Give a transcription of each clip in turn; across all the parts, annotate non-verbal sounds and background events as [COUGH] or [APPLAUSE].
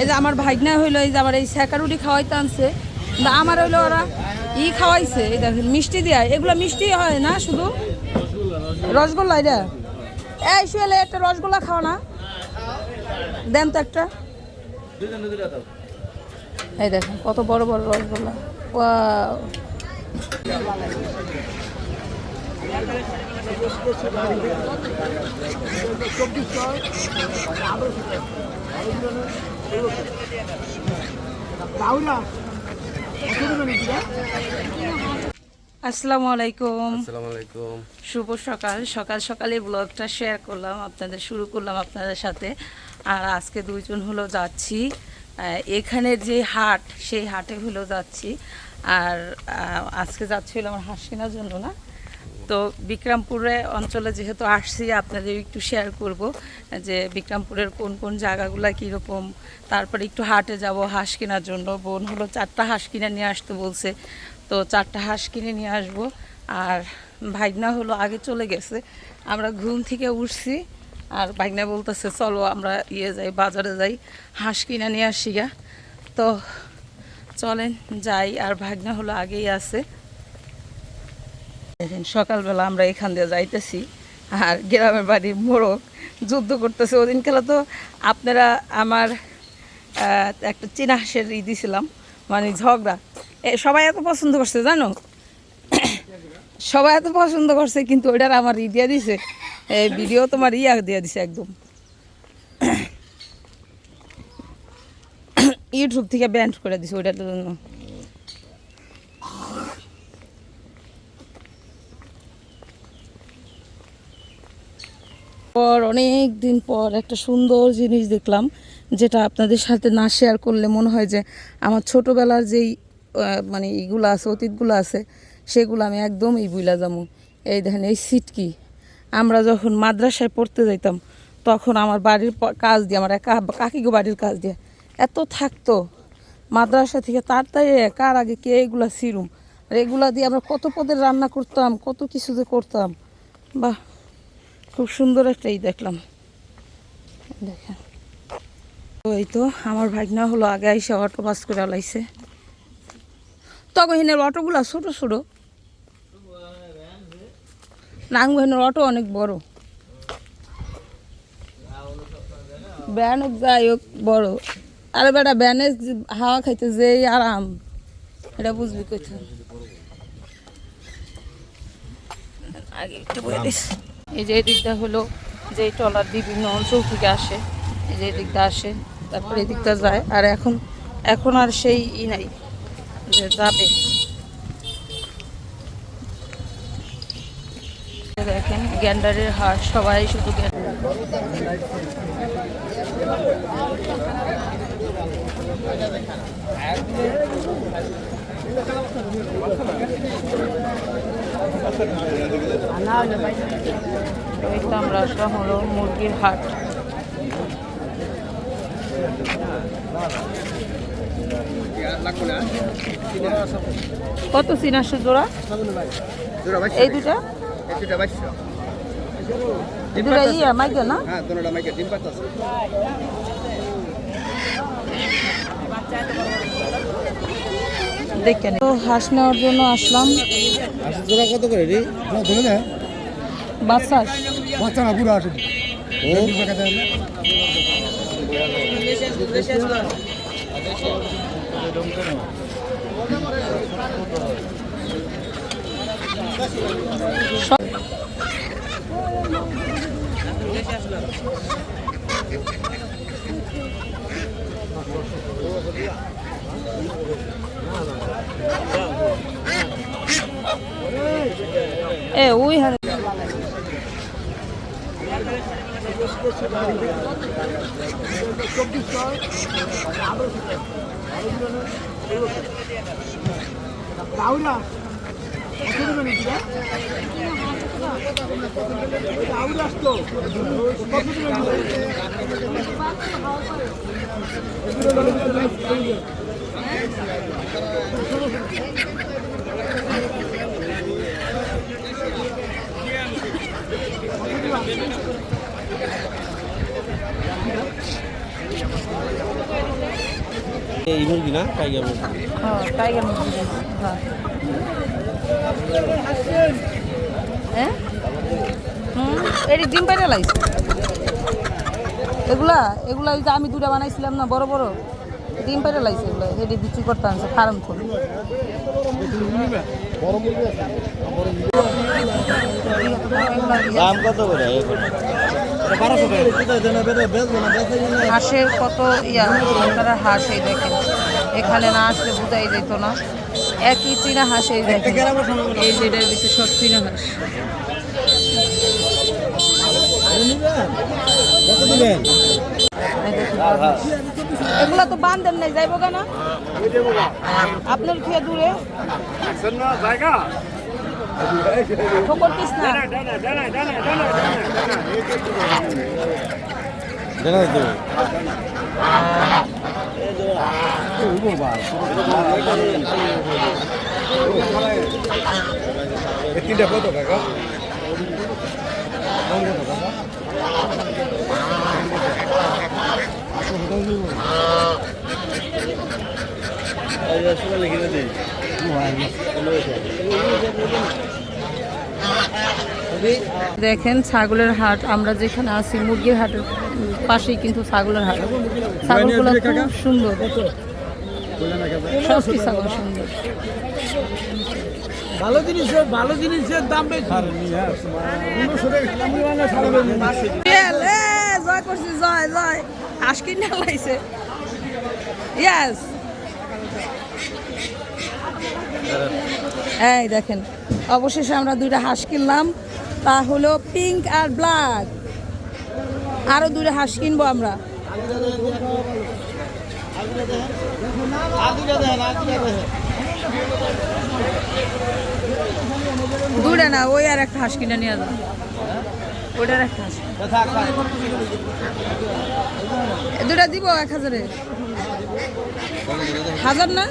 এই যে আমার ভাগনা হইল, এই যে আবার এই স্যাকারুটি খাওয়াইতে আনছে। আমার হইল ওরা ই খাওয়াইছে, এই দেখেন, মিষ্টি দিয়া। এগুলো মিষ্টি হয় না শুধু? রসগোল্লা এটা? এই শুয়েলে একটা রসগোল্লা খাও না। দেন তো একটা। এই দেখেন, কত বড় বড় রসগোল্লা। আসসালামু আলাইকুম। আসসালামু আলাইকুম। শুভ সকাল। সকাল সকালে ব্লগটা শেয়ার করলাম আপনাদের শুরু করলাম আপনাদের সাথে। আর আজকে দুইজন হলো যাচ্ছি আহ, এখানের যে হাট সেই হাটে হলো যাচ্ছি। আর আজকে যাচ্ছি হলো আমার হাসিনার জন্য না? তো বিক্রমপুরে অঞ্চলে যেহেতু আসছি, আপনাদের একটু শেয়ার করব যে বিক্রমপুরের কোন কোন জায়গাগুলো কীরকম, তারপরে একটু হাটে যাব, হাঁস কেনার জন্য। বোন হলো চারটা হাঁস কিনে নিয়ে আসতে বলছে, তো চারটা হাঁস কিনে নিয়ে আসব। আর ভাগনা হলো আগে চলে গেছে, আমরা ঘুম থেকে উঠছি, আর ভাগনা বলতেছে, চলো আমরা ইয়ে যাই, বাজারে যাই, হাঁস কিনে নিয়ে আসি গা। তো চলেন যাই, আর ভাগনা হলো আগেই আছে। সকালবেলা আমরা এখান দিয়ে যাইতেছি, আর গ্রামের বাড়ির মোড়ক যুদ্ধ করতেছে। ওদিন খেলা তো আপনারা আমার একটা চীনা হাঁসের ই দিছিলাম মানে ঝগড়া। সবাই এত পছন্দ করছে, জানো? সবাই এত পছন্দ করছে, কিন্তু ওইটার আমার ই দিয়ে দিছে। এই ভিডিও তোমার ইয়া দিয়ে দিছে একদম। [COUGHS] ইউটিউব থেকে ব্যান্ড করে দিছে ওইটার জন্য। পর, অনেক দিন পর একটা সুন্দর জিনিস দেখলাম, যেটা আপনাদের সাথে না শেয়ার করলে মনে হয় যে আমার ছোটোবেলার যেই মানে ইগুলো আছে, অতীতগুলো আছে, সেগুলো আমি একদম এই বুইলা যাব। এই দেখেন, এই সিটকি। আমরা যখন মাদ্রাসায় পড়তে যাইতাম, তখন আমার বাড়ির কাজ দিয়ে, আমার একা কাকিগো বাড়ির কাজ দিয়ে, এত থাকতো। মাদ্রাসা থেকে তাড়াতাড়ি কার আগে কে এগুলা সিরুম আর এগুলা দিয়ে আমরা কত পদের রান্না করতাম, কত কিছু যে করতাম। বাহ! খুব সুন্দর একটা ই দেখলাম। দেখেন। তো এই তো আমার ভাগনা হলো আগে আইসা অটো পাস করে লাইছে তখন হেনের অটোগুলা ছোট ছোট। নাঙ্গু হেনের অটো অনেক বড়। ব্যান হোক যাই হোক বড়। আরে বেটা ব্যানে হাওয়া খাইতে যেই আরাম। এটা বুঝবি কোথাও আগে একটু বলে। এই যে এদিকটা হলো যে ট্রলার বিভিন্ন অঞ্চল থেকে আসে। এই যে এদিকটা আসে, তারপরে এদিকটা যায়। আর এখন এখন আর সেই ই নাই যে যাবে। দেখেন, গ্যান্ডারের হাট সবাই শুধু গ্যান্ডার। আমরা হলো মুরগির হাট কত চিনাশো জোড়া এই দুটা এই দুটা ইয়ে মাইকে না হ্যাঁ দেখেন তো হাঁস নেওয়ার জন্য আসলাম। জোড়া কত করে রে? না ধরে বাচ্চা বাচ্চা না পুরো আসে ও। এ ওই হারে। আসতো এই মুরগি না? টাইগার মুরগি। হ্যাঁ, হ্যাঁ।, হ্যাঁ? টাইগার ডিম পাইটা লাগছে এগুলা এগুলা ওই আমি দুটা বানাইছিলাম না, বড় বড়? ডিম পাইরা লাগছে এগুলো এটি বিক্রি করতে আনছে ফার্ম করে বড় মুরগি আছে এগুলা। দাম কত করে হাঁসের কত ইয়া আপনারা হাঁস এই দেখেন। এখানে না আসলে বোঝাই যেত না। একই চীনা হাঁস এই দেখেন এই যেটার ভিতরে সব চীনা হাঁস। কত দিবেন? এগুলা তো বান্ধেন নাই, যাইব কেন? আপনার খেয়ে দূরে? ঠোকর কিস না? জানা দেবে তিনটা কত কাকা দেখেন ছাগলের হাট আমরা যেখানে আছি মুরগির হাটের পাশেই কিন্তু ছাগলের হাট। ছাগলগুলো খুব সুন্দর। সবটি ছাগল সুন্দর। ভালো জিনিসের ভালো জিনিসের দাম বেশি। হাঁস কিনে লাইছে ইয়াস এই দেখেন, অবশেষে আমরা দুইটা হাঁস কিনলাম। তা হলো পিঙ্ক আর ব্ল্যাক আরও দুইটা হাঁস কিনবো আমরা। দুইটা না, ওই আর একটা হাঁস কিনে নিয়ে যাও একটা এ দুটা দিব, এক হাজারে। হাজার না?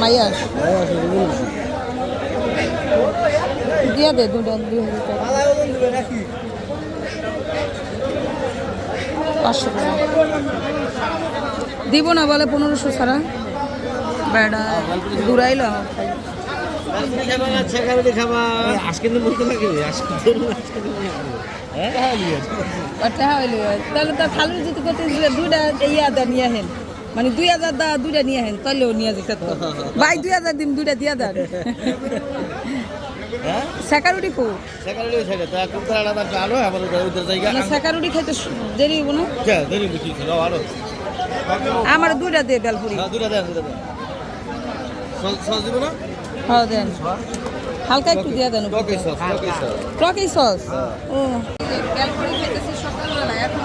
মাইয়াস দিয়ে দে দুটা, দুই হাজার পাঁচশো টাকা। দিব না বলে পনেরোশো ছাড়া। বেড়া দূরাইলো তাহলে তো খালু যদি করতে দুইটা নিয়ে হেন। মানে দুই হাজার দা দুইটা নিয়ে হেন তাহলেও নিয়ে যেতে তো। ভাই দুই হাজার দিন দুইটা দিয়া দেন। সেকারুটি খুব সেখানে ছেড়ে তা কোনটা আলাদা আলো আমাদের ওদের জায়গা সেকারুটি খাইতে সু- দেরি হব না? দেরি বেশি আলো আমার দুইটা দিয়ে বেলপুরি হ্যাঁ দেন দেন। সস দিব না? হ্যাঁ দেন। হালকা একটু দিয়ে দেন টকি সস টকি সস। ও। বেলপুরি খেতেছি সকালবেলা এখন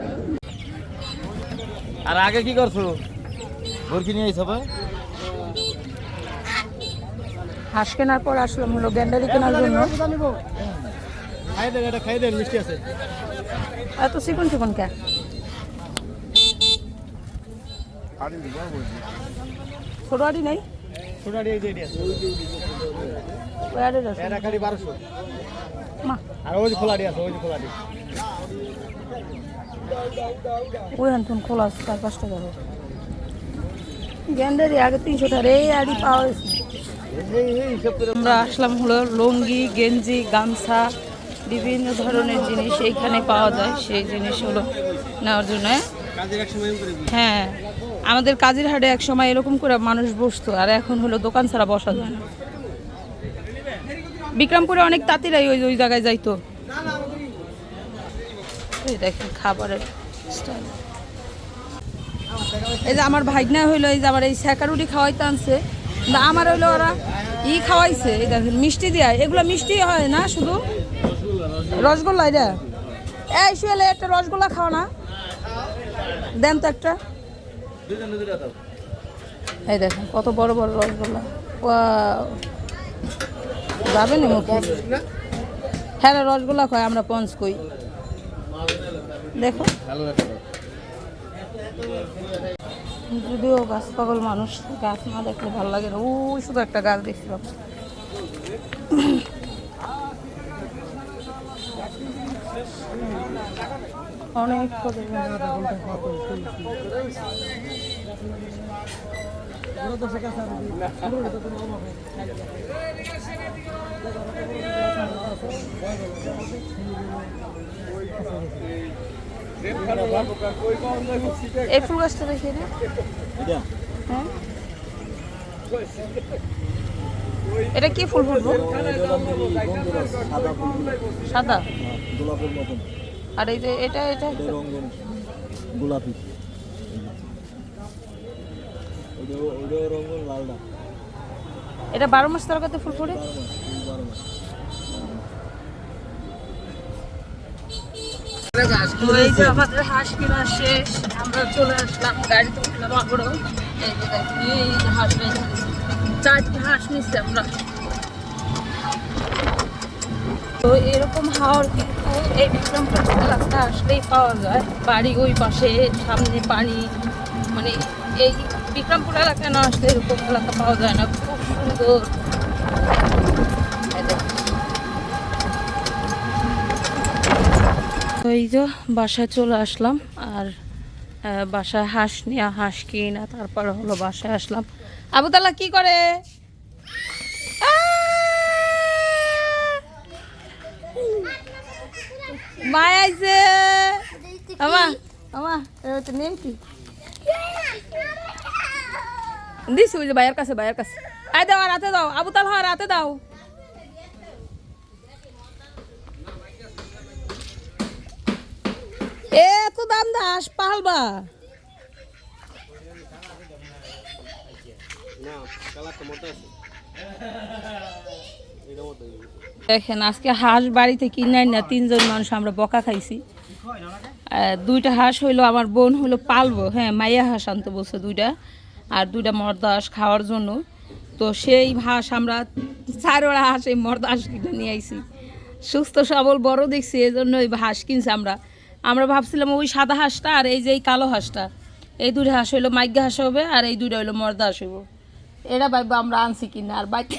আর আগে কি করছ? ভর্তি নিয়ে সবাই হাঁস কেনার পর আসলাম হলো গ্যান্ডারি কেনার জন্য। খাই দেন এটা খাই দেন মিষ্টি আছে। এত চিকন চিকন কে? ছোট আড়ি নাই? ছোটা ওই আড়ির আছে। এটা খালি মা। আর ওই যে খোলা দিয়ে আছে ওই যে খোলা দিয়ে খোলা আছে, চার পাঁচটা যাবে গ্যান্ডারি আগে তিনশো টাকা, এই পাওয়া আমরা আসলাম হলো লুঙ্গি, গেঞ্জি, গামছা, বিভিন্ন ধরনের জিনিস এইখানে পাওয়া যায়। সেই জিনিস হলো নেওয়ার জন্য। হ্যাঁ আমাদের কাজের হাটে এক সময় এরকম করে মানুষ বসতো, আর এখন হলো দোকান ছাড়া বসা যায় না। বিক্রমপুরে অনেক তাঁতিরাই ওই ওই জায়গায় যাইতো। এই দেখেন খাবারের স্টাইল। এই যে আমার ভাগনা হইল এই যে আবার এই স্যাকারুটি খাওয়াইতে আনছে। আমার হইল ওরা ই খাওয়াইছে, এই দেখেন, মিষ্টি দিয়া। এগুলো মিষ্টি হয় না শুধু? রসগোল্লা এটা? এই শুয়েলে একটা রসগোল্লা খাও না। দেন তো একটা। এই দেখেন, কত বড় বড় রসগোল্লা। যাবে নি হ্যাঁ রসগোল্লা খাই, আমরা পঞ্চ কই। দেখো। যদিও গাছ পাগল মানুষ, গাছ না দেখলে ভালো লাগে না। ওই শুধু একটা গাছ দেখছিলাম অনেক এই ফুল গাছটা দেখি না হ্যাঁ। এটা কি ফুল ফুটবো সাদা। গোলাপের মতন। আর এই যে এটা এটা গোলাপি। এটা বারো মাস তরকাতে ফুল ফুটে? তো এই যে আমাদের হাঁস কেনা শেষ আমরা চলে আসলাম গাড়িতে উঠলাম আবারও এই হাঁস চারটি হাঁস নিচ্ছে আমরা। তো এরকম হাওয়ার কিন্তু এই বিক্রমপুর এলাকাটা আসলেই পাওয়া যায়। বাড়ি ওই পাশে সামনে পানি। মানে এই বিক্রমপুর এলাকায় না আসলে এরকম এলাকা পাওয়া যায় না। খুব সুন্দর এই দেখেন। তো এই যে বাসায় চলে আসলাম আর বাসায় হাঁস নিয়ে হাঁস কিনা তারপর হলো বাসায় আসলাম। আবুতাল্লাহ কি করে? আমা নেম কি? দিস ওই যে কাছে, ভাইয়ের কাছে। আয় দাও রাতে দাও, আবুতাল হ্যাঁ রাতে দাও। এত দাম দাস পালবা দেখেন, আজকে হাঁস বাড়িতে কিনে না, তিনজন মানুষ আমরা বকা খাইছি। দুইটা হাঁস হইল, আমার বোন হইল পালবো। হ্যাঁ মাইয়া হাঁস আনতে বলছে দুইটা, আর দুইটা মর্দা হাঁস খাওয়ার জন্য। তো সেই হাঁস আমরা চারোড়া হাঁস এই মর্দা হাঁস কিনে নিয়ে আইছি। সুস্থ, সবল, বড় দেখছি এই জন্য ওই হাঁস কিনছি আমরা। আমরা ভাবছিলাম ওই সাদা হাঁসটা আর এই যে এই কালো হাঁসটা। এই দুটো হাঁস হইল মাইগ্যা হাঁস হবে আর এই দুটো হইল মর্দা হাঁস হইব। এরা ভাইবা আমরা আনছি কিনা, আর বাইতে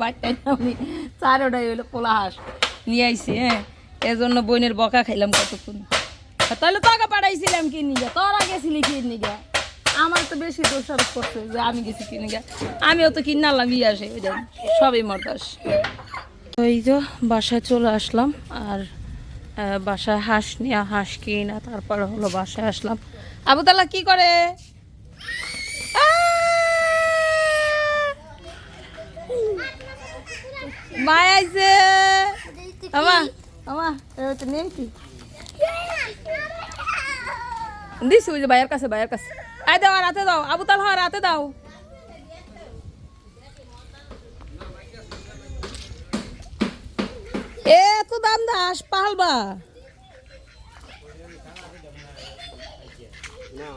বাইতে আমি চারোটাই হইল পোলা হাঁস নিয়ে আইছি হ্যাঁ। এজন্য বইনের বকা খাইলাম কতক্ষণ। তাহলে তোকে পাঠাইছিলাম কি নিগা তোরা গেছিলি কি নিগা আমার তো বেশি দোষারোপ করছে যে আমি গেছি কি নিগা আমিও তো কিনে আনলাম ইয়ে আসে ওইটা সবই মর্দাস তো এই যে বাসায় চলে আসলাম, আর বাসায় হাঁস নিয়ে হাঁস কিনা তারপর হলো বাসায় আসলাম। আবুতাল্লাহ কি করে? মায় আইছে। আমা আমা তো নেম কি দিস ওই যে ভাইয়ের কাছে ভাইয়ের কাছে। আয় দাও রাতে দাও, আবুতাল হ্যাঁ রাতে দাও। এ এত দাম দাস পালবা? না